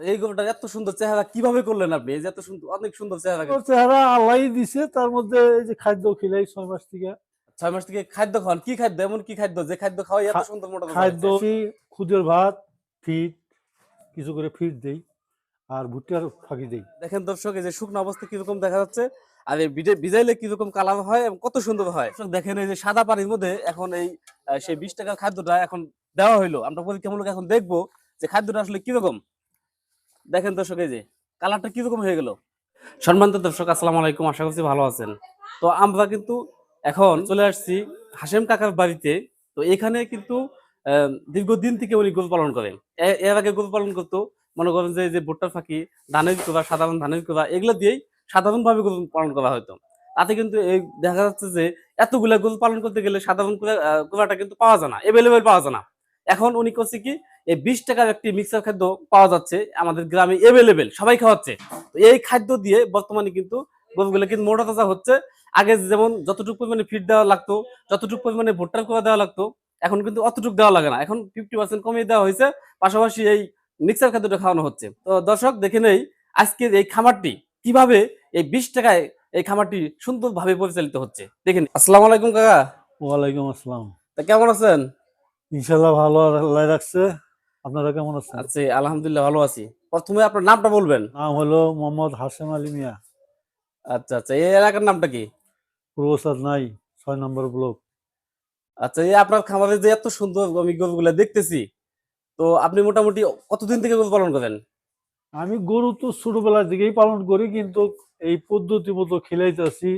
এই গরুটার এত সুন্দর চেহারা কীভাবে করলেন আপনি? এই যে এত সুন্দর অনেক সুন্দর চেহারা চেহারা আল্লাহ দিছে তার মধ্যে এই যে খাদ্য খিলাই ছয় মাস থেকে। ছয় মাস থেকে খাদ্য খাওয়ান? কি খাদ্য? এমন কি খাদ্য? যে খাদ্য খাওয়াই এত সুন্দর মোটা খাদ্য খুদের ভাত ফিট কিছু করে ফিট দেই আর ভুট্টার ফাঁকি দেই। দেখেন দর্শক এই যে শুকনো অবস্থা কীরকম দেখা যাচ্ছে আর এই বিজে- ভিজাইলে কীরকম কালার হয় এবং কত সুন্দর হয়। দেখেন এই যে সাদা পানির মধ্যে এখন এই সেই বিশ টাকার খাদ্যটা এখন দেওয়া হইল। আমরা পরীক্ষামূলক এখন দেখব যে খাদ্যটা আসলে কীরকম। দেখেন দর্শক, এই যে কালারটা কীরকম হয়ে গেল? সম্মানিত দর্শক, আসসালামু আলাইকুম, আশা করছি ভালো আছেন। তো আমরা কিন্তু এখন চলে আসছি হাসেম কাকার বাড়িতে। তো এখানে কিন্তু দীর্ঘদিন থেকে উনি গরু পালন করেন। এর আগে গরু পালন করতো, মনে করেন যে যে ভুট্টার ফাঁকি, ধানের কোবা সাধারণ ধানের কোবা এগুলো দিয়েই সাধারণভাবে গরু পালন করা হতো। তাতে কিন্তু এই দেখা যাচ্ছে যে এতগুলা গরু পালন করতে গেলে সাধারণ কোবা- কোবাটা কিন্তু পাওয়া যায় না এভেলেবেল পাওয়া যায় না। এখন উনি করছে কি এই বিশ টাকার একটি মিক্সার খাদ্য পাওয়া যাচ্ছে আমাদের গ্রামে এভেলেবেল সবাই খাওয়াচ্ছে। তো এই খাদ্য দিয়ে বর্তমানে কিন্তু গরুগুলো কিন্তু মোটা তাজা হচ্ছে। আগে যেমন যতটুকু পরিমাণে ফিট দেওয়া লাগতো যতটুকু পরিমাণে ভুট্টার কোবা দেওয়া লাগতো এখন কিন্তু অতটুকু দেওয়া লাগে না। এখন ফিফটি পার্সেন্ট কমিয়ে দেওয়া হয়েছে পাশাপাশি এই মিক্সার খাদ্যটা খাওয়ানো হচ্ছে। তো দর্শক দেখে নেই আজকের এই খামারটি কীভাবে এই বিশ টাকায় এই খামারটি সুন্দরভাবে পরিচালিত হচ্ছে। দেখেন আসসালাম আলাইকুম কাকা। ওয়ালাইকুম আসসালাম। তা কেমন আছেন? ইনশাল্লাহ ভালো আল্লাহ রাখছে। আপনারা কেমন আছেন? আছি আলহামদুলিল্লাহ ভালো আছি। প্রথমে আপনার নামটা বলবেন। নাম হলো মোহাম্মদ হাসেম আলী মিয়া। আচ্ছা আচ্ছা এই এলাকার নামটা কি? পূর্বসাদ নাই ছয় নম্বর ব্লক। আচ্ছা এই আপনার খামারে যে এত সুন্দর আমি গরুগুলা দেখতেছি তো আপনি মোটামুটি কতদিন থেকে গরু পালন করেন? আমি গরু তো ছোটবেলার দিকেই পালন করি কিন্তু এই পদ্ধতি মতো খেলাইতেছি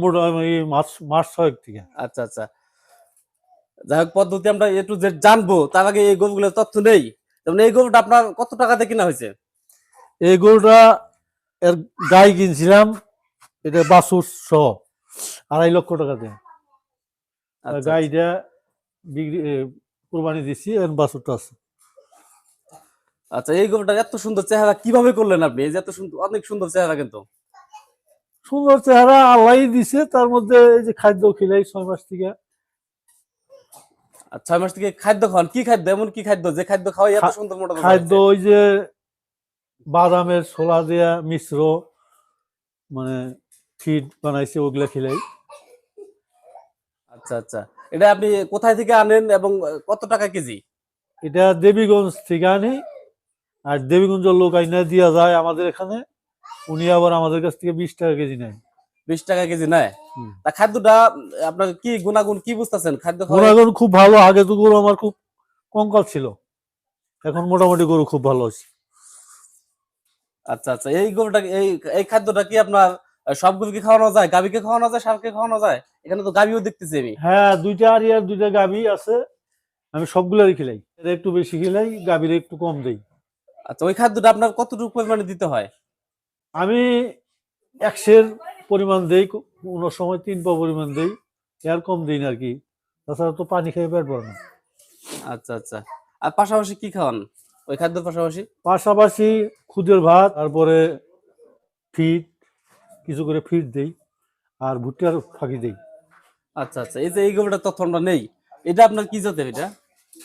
মোটামুটি মাস মাস ছয়েক থেকে। আচ্ছা আচ্ছা। যাই হোক পদ্ধতি আমরা একটু যে জানব। তার আগে এই গরুগুলোর তথ্য নেই। যেমন এই গরুটা আপনার কত টাকাতে কিনা হয়েছে? এই গরুটা এর গাই কিনছিলাম এটা বাসুর সহ আড়াই লক্ষ টাকা দিয়ে। আর আচ্ছা, গাইটা বিক্রি এ, কোরবানি দিছি এর বাসুরটা আছে। আচ্ছা এই গরুটা এত সুন্দর চেহারা কীভাবে করলেন আপনি? এই যে এত সুন্দর অনেক সুন্দর চেহারা কিন্তু। সুন্দর চেহারা আল্লাহ দিছে। তার মধ্যে এই যে খাদ্য খিলাই ছয় মাস থেকে ছয় মাস থেকে খাদ্য খাওয়ান। কি খাদ্য? এমন কি খাদ্য? যে খাদ্য খাওয়াই এত সুন্দর মোটা খাদ্য ওই যে বাদামের ছোলা দেয়া মিশ্র মানে ফিড বানাইছে ওগুলা খিলাই। আচ্ছা আচ্ছা। এটা আপনি কোথায় থেকে আনেন এবং কত টাকা কেজি? এটা দেবীগঞ্জ থেকে আনি আর দেবীগঞ্জ লোক আইনা দিয়া যায় আমাদের এখানে। উনি আবার আমাদের কাছ থেকে বিশ টাকা কেজি নেয়। বিশ টাকা কেজি নেয়। তা খাদ্যটা আপনার কি গুণাগুণ কি বুঝতেছেন? খাদ্য গুণাগুণ খুব ভালো। আগে তো গরু আমার খুব কঙ্কাল ছিল। এখন মোটামুটি গরু খুব ভালো আছে আচ্ছা আচ্ছা। এই গরুটা এই এই খাদ্যটা কি আপনার সবগুলোকে খাওয়ানো যায়? গাভীকে খাওয়ানো যায়? ষাঁড়কে খাওয়ানো যায়? এখানে তো গাভীও দেখতেছি আমি। হ্যাঁ দুইটা আর ইয়ার দুইটা গাভী আছে। আমি সবগুলারই খিলাই। এর একটু বেশি খিলাই গাভীর একটু কম দেই। আচ্ছা ওই খাদ্যটা আপনার কতটুকু পরিমাণে দিতে হয়? আমি একশের পরিমাণ দেই কোনো সময় তিন পা পরিমাণ দেই এর কম দিই না আর কি। তাছাড়া তো পানি খেয়ে পেট ভরে না। আচ্ছা আচ্ছা। আর পাশাপাশি কি খাওয়ান? ওই খাদ্যের পাশাপাশি? পাশাপাশি খুদের ভাত তারপরে ফিট কিছু করে ফিট দেই আর ভুট্টার ফাঁকি দেই। আচ্ছা আচ্ছা। এই যে এই গরুটার তথ্য আমরা নেই এটা আপনার কি জাতের এটা?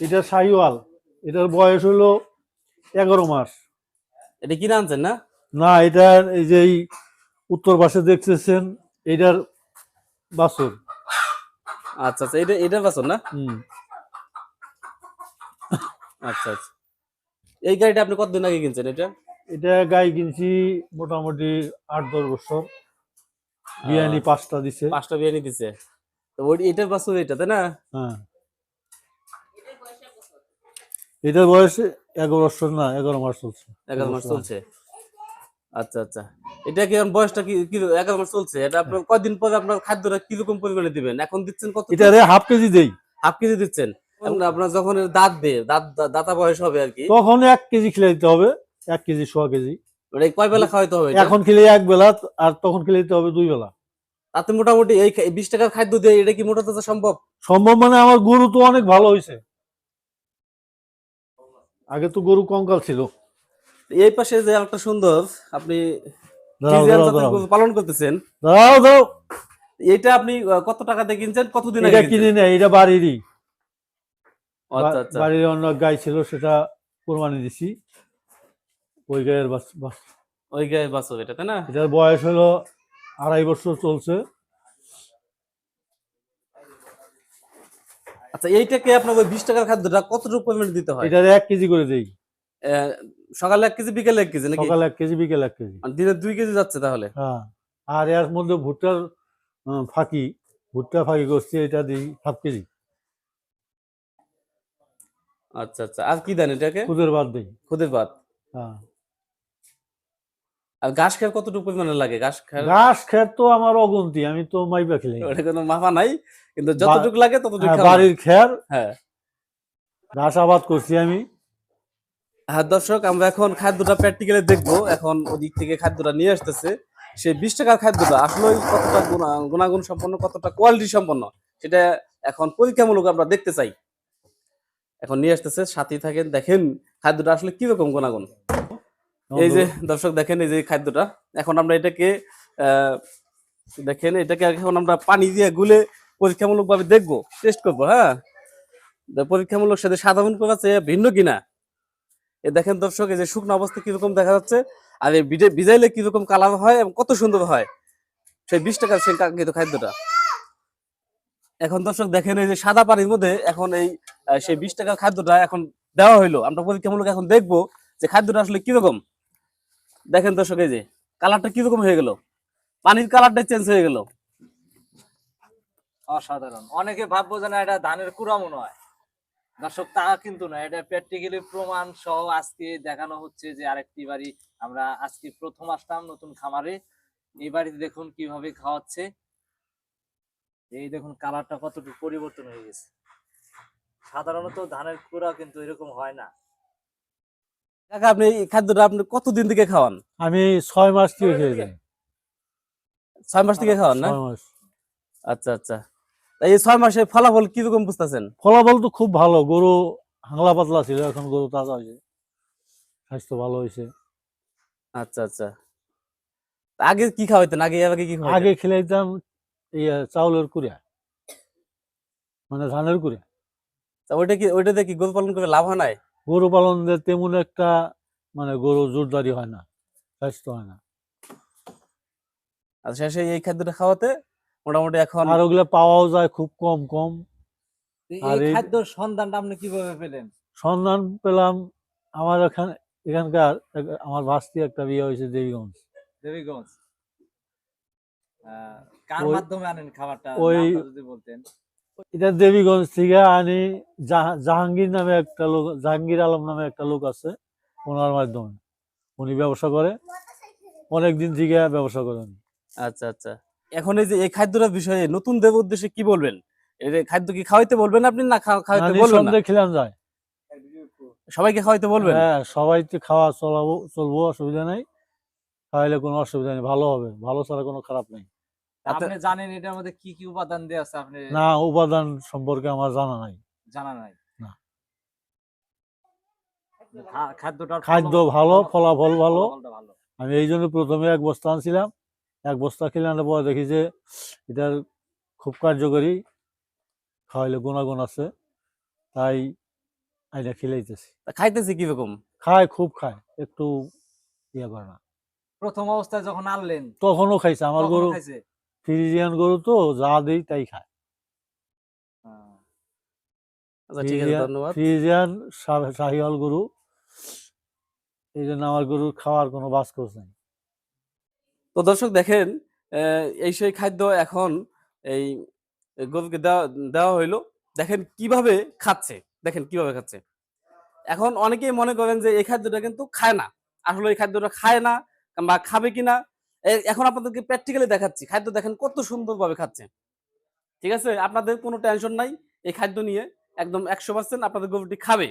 এটা শাহিওয়াল। এটার বয়স হলো এগারো মাস। এটা কিনে আনছেন না? না এটার এই যে এই উত্তর পাশে দেখতেছেন এটার বাছর। আচ্ছা আচ্ছা এটা এটার বাছর না? হুম। আচ্ছা আচ্ছা। এই গাড়িটা আপনি কতদিন আগে কিনছেন এটা? এটা গাই কিনছি মোটামুটি আট দশ বছর। বিরিয়ানি পাঁচটা দিছে। পাঁচটা বিরিয়ানি দিছে। তো ওই এটার বাছর এটা তাই না? হ্যাঁ। এটার বয়স এগারো বছর না এগারো মাস চলছে। এগারো মাস চলছে। আচ্ছা আচ্ছা। এটা কি বয়সটা কি এগারো মাস চলছে? এটা আপনার কয়দিন পরে আপনার খাদ্যটা কীরকম পরিমাণে দিবেন? এখন দিচ্ছেন কত? এটারে হাফ কেজি দেই। হাফ কেজি দিচ্ছেন? আপনার যখন দাঁত দেয় দাঁত দা- দাঁতা বয়স হবে আর কি। তখন এক কেজি খেলে দিতে হবে। এক কেজি সোয়া কেজি। মানে কয় বেলা খাওয়াইতে হবে এখন খেলে এক বেলা আর তখন খেলে দিতে হবে দুই বেলা। তাতে মোটামুটি এই বিশ টাকার খাদ্য দিয়ে এটা কি মোটা তাজা সম্ভব? সম্ভব মানে আমার গরু তো অনেক ভালো হয়েছে আগে তো গরু কঙ্কাল ছিল। এই পাশে যে একটা সুন্দর আপনি পালন করতেছেন। দাঁড়াও দাঁড়াও। এটা আপনি কত টাকাতে কিনছেন? কতদিন এটা আগে কিনে? নেয় এটা বাড়িরই। আচ্ছা আচ্ছা। বাড়ির অন্য গাই ছিল সেটা কোরবানি দিছি। ওই গায়ের বাস- বাস- ওই গায়ের বাছুর এটা তাই না? এটার বয়স হলো আড়াই বছর চলছে। আচ্ছা এইটাকে আপনার ওই বিশ টাকার খাদ্যটা কতটুকু পরিমাণে দিতে হয়? এটার এক কেজি করে দেই। আহ, সকালে এক কেজি বিকেলে এক কেজি নাকি? সকালে এক কেজি বিকেল এক কেজি। দিনে দুই কেজি যাচ্ছে তাহলে? হ্যাঁ। আর এর মধ্যে ভুট্টার ফাঁকি। ভুট্টা ফাঁকি করছি এটা দিই হাফ কেজি। আচ্ছা আচ্ছা। আর কি দেন এটাকে? খুদের বাদ দিই। খুদের ভাত। হ্যাঁ। আর ঘাস খের কতটুকু পরিমাণে লাগে? ঘাস খের? ঘাস খের তো আমার অগুন্তি আমি তো মাইবা খেলে। ওটা কোনো মাপা নাই কিন্তু যতটুকু লাগে ততটুকু হ্যাঁ, বাড়ির খের। হ্যাঁ। ঘাস আবাদ করছি আমি। হ্যাঁ দর্শক আমরা এখন খাদ্যটা প্র্যাকটিক্যালি দেখব। এখন ওদিক থেকে খাদ্যটা নিয়ে আসতেছে। সেই বিশ টাকার খাদ্যটা আসলে কতটা গুণা- গুণাগুণ সম্পন্ন কতটা কোয়ালিটি সম্পন্ন সেটা এখন পরীক্ষামূলক আমরা দেখতে চাই। এখন নিয়ে আসতেছে সাথে থাকেন। দেখেন খাদ্যটা আসলে কীরকম গুণাগুণ। এই যে দর্শক দেখেন এই যে খাদ্যটা। এখন আমরা এটাকে আহ, দেখেন এটাকে এখন আমরা পানি দিয়ে গুলে পরীক্ষামূলক ভাবে দেখব টেস্ট করব হ্যাঁ? পরীক্ষামূলক সাথে সাধারণ করা চেয়ে ভিন্ন কিনা? এ দেখেন দর্শক, এই যে শুকনো অবস্থা কীরকম দেখা যাচ্ছে, আর এই ভিজে ভিজাইলে কীরকম কালার হয় এবং কত সুন্দর হয়। সেই বিশ টাকার সেই কাঙ্ক্ষিত খাদ্যটা। এখন দর্শক, দেখেন এই যে সাদা পানির মধ্যে এখন এই সেই বিশ টাকার খাদ্যটা এখন দেওয়া হইল। আমরা পরীক্ষামূলক এখন দেখব যে খাদ্যটা আসলে কীরকম। দেখেন দর্শক, এই যে কালারটা কীরকম হয়ে গেল। পানির কালারটা চেঞ্জ হয়ে গেল। অসাধারণ। অনেকে ভাববো যে না, এটা ধানের কুড়া মনে হয় দর্শক তা কিন্তু না এটা প্র্যাকটিক্যালি প্রমাণ সহ আজকে দেখানো হচ্ছে যে আরেকটি বাড়ি আমরা আজকে প্রথম আসলাম নতুন খামারে। এই বাড়িতে দেখুন কীভাবে খাওয়াচ্ছে। এই দেখুন কালারটা কতটুকু পরিবর্তন হয়ে গেছে। সাধারণত ধানের কুড়া কিন্তু এরকম হয় না। কাকা আপনি এই খাদ্যটা আপনি কতদিন থেকে খাওয়ান? আমি ছয় মাস থেকে খেয়ে যাই ছয় মাস থেকে খাওয়ান না? ছয় মাস। আচ্ছা আচ্ছা। এই ছয় মাসে ফলাফল কীরকম বুঝতেছেন? ফলাফল তো খুব ভালো। গরু হাংলা পাতলা ছিল এখন গরু তাজা হয়েছে। স্বাস্থ্য ভালো হয়েছে। আচ্ছা আচ্ছা। আগে কি খাওয়াইতেন? আগে আগে কি আগে খেলাইতাম ইয়ে চাউলের কুড়িয়া। মানে ধানের কুড়িয়া। তা ওইটা কি ওইটাতে কি গরু পালন করে লাভ হয় নাই? গরু পালন তেমন একটা মানে গরু জোরদারি হয় না স্বাস্থ্য হয় না। আর শেষে এই খাদ্যটা খাওয়াতে মোটামুটি এখন আর ওগুলা পাওয়াও যায় খুব কম কম। আর এই খাদ্যর সন্ধানটা আপনি কীভাবে পেলেন? সন্ধান পেলাম আমার এখানে এখানকার আমার ভাস্তি একটা বিয়ে হয়েছে দেবীগঞ্জ। দেবীগঞ্জ। কার মাধ্যমে আনেন খাবারটা? ওই- যদি বলতেন। এটা দেবীগঞ্জ থেকে আনি জাহাঙ্গীর নামে একটা লোক জাহাঙ্গীর আলম নামে একটা লোক আছে ওনার মাধ্যমে। উনি ব্যবসা করে অনেক দিন থেকে ব্যবসা করেন। আচ্ছা আচ্ছা। এখন এই যে এই খাদ্যটার বিষয়ে নতুন দেব উদ্দেশ্যে কি বলবেন? এই যে খাদ্য কি খাওয়াইতে বলবেন আপনি না খাওয়া- খাওয়াইতে বলবেন না? খেলাম যায়। সবাইকে খাওয়াইতে বলবেন? হ্যাঁ সবাই তো খাওয়া চলাবো চলবো অসুবিধা নাই। খাওয়াইলে কোনো অসুবিধা নেই ভালো হবে ভালো ছাড়া কোনো খারাপ নেই। আপনি- জানেন এটার মধ্যে কি কি উপাদান দেওয়া আছে আপনি? না উপাদান সম্পর্কে আমার জানা নাই। জানা নাই? না। খাদ্য ভালো ফলাফল- ভালো। আমি এই জন্য প্রথমে এক বস্তা আনছিলাম। এক বস্তা খেলে আনার পরে দেখি যে এটার খুব কার্যকরী খাওয়াইলে গুণাগুণ আছে তাই এটা খেলাইতেছি। তা খাইতেছি কীরকম খায় খুব খায় একটু ইয়ে করে না। প্রথম অবস্থায় যখন আনলেন? তখনও খাইছে আমার গরু খাইছে? ফ্রিজিয়ান গরু তো যা দেই তাই খায়। আচ্ছা ঠিক আছে ধন্যবাদ। ফ্রিজিয়ান শাহিওয়াল গরু এই জন্য আমার গরুর খাওয়ার কোনো বাসকোষ নেই। তো দর্শক দেখেন এই সেই খাদ্য এখন এই গরুকে দেওয়া দেওয়া হইল। দেখেন কীভাবে খাচ্ছে, দেখেন কীভাবে খাচ্ছে। এখন অনেকেই মনে করেন যে এই খাদ্যটা কিন্তু খায় না। আসলে এই খাদ্যটা খায় না বা খাবে কিনা এখন আপনাদেরকে প্র্যাকটিক্যালি দেখাচ্ছি। খাদ্য দেখেন কত সুন্দরভাবে খাচ্ছে। ঠিক আছে? আপনাদের কোনো টেনশন নাই। এই খাদ্য নিয়ে একদম একশো পার্সেন্ট আপনাদের গরুটি খাবে।